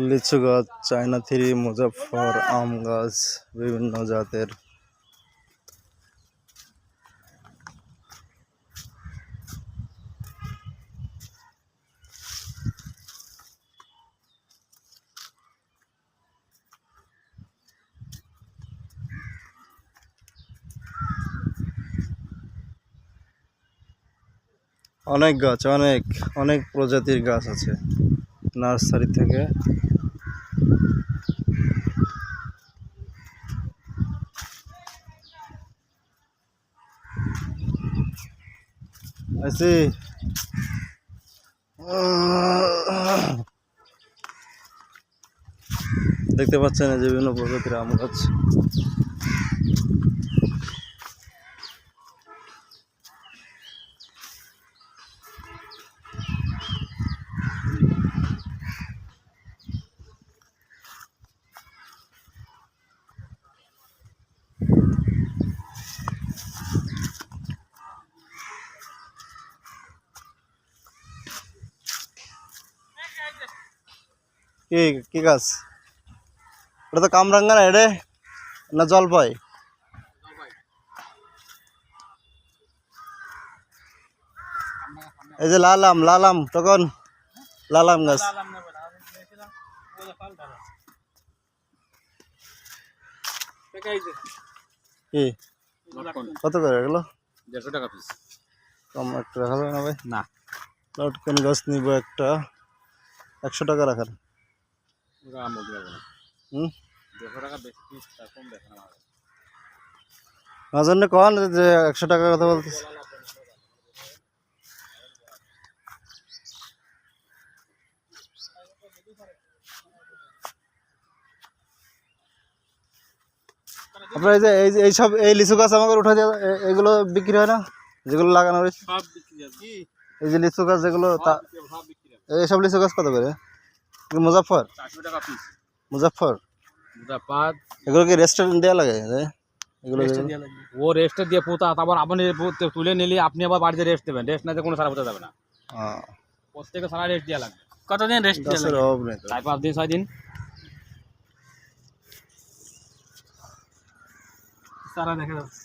লিচু গাছ China three Muzaffar আম গাছ বিভিন্ন জাতের অনেক গাছ, অনেক অনেক প্রজাতির গাছ আছে নার্সারি থেকে। আছি দেখতে পাচ্ছেন যে বিভিন্ন প্রজাতির আম গাছ। কি কি গাছ? ওটা তো কামরাঙ্গা না এডে না জলপাই? এই যে লালাম লালাম তখন লালাম গাছ। কি? কত করে এগুলো? দেড়শো টাকা পিস কম একটা রাখা যাবে না ভাই? না। লটকন গাছ নিব একটা। একশো টাকা রাখার। ওটা আমি বলতে পারব না হুম? দেড়শো টাকা বেশি পিস তার কম দেখে না আমাদের। মাঝে কন যে একশো টাকা কথা বলতেছে? আপনার এই যে এই যে এইসব এই লিচু গাছ আমাকে উঠে দেওয়া এগুলো বিক্রি হয় না? যেগুলো লাগানো রয়েছে এই যে লিচু গাছ যেগুলো তা এইসব লিচু গাছ কত করে? মুজাফর চারশো টাকা পিস মুজাফর দুটা পাঁচ এগুলো কি রেস্টুরেন্ট দেওয়া লাগে যে? এগুলো যেগুলো- ও রেস্টে দিয়ে পোতা তারপর আপনি পো- তুলে নিলে আপনি আবার বাড়িতে রেস্ট দেবেন রেস্ট না দিয়ে কোনো সারা পোতা যাবে না আহ, প্রত্যেকে সারা রেস্ট দেওয়া লাগবে কতদিন রেস্ট গাছের অভাব নেই তো। চার পাঁচ দিন ছয় দিন সারা দেখা যাচ্ছে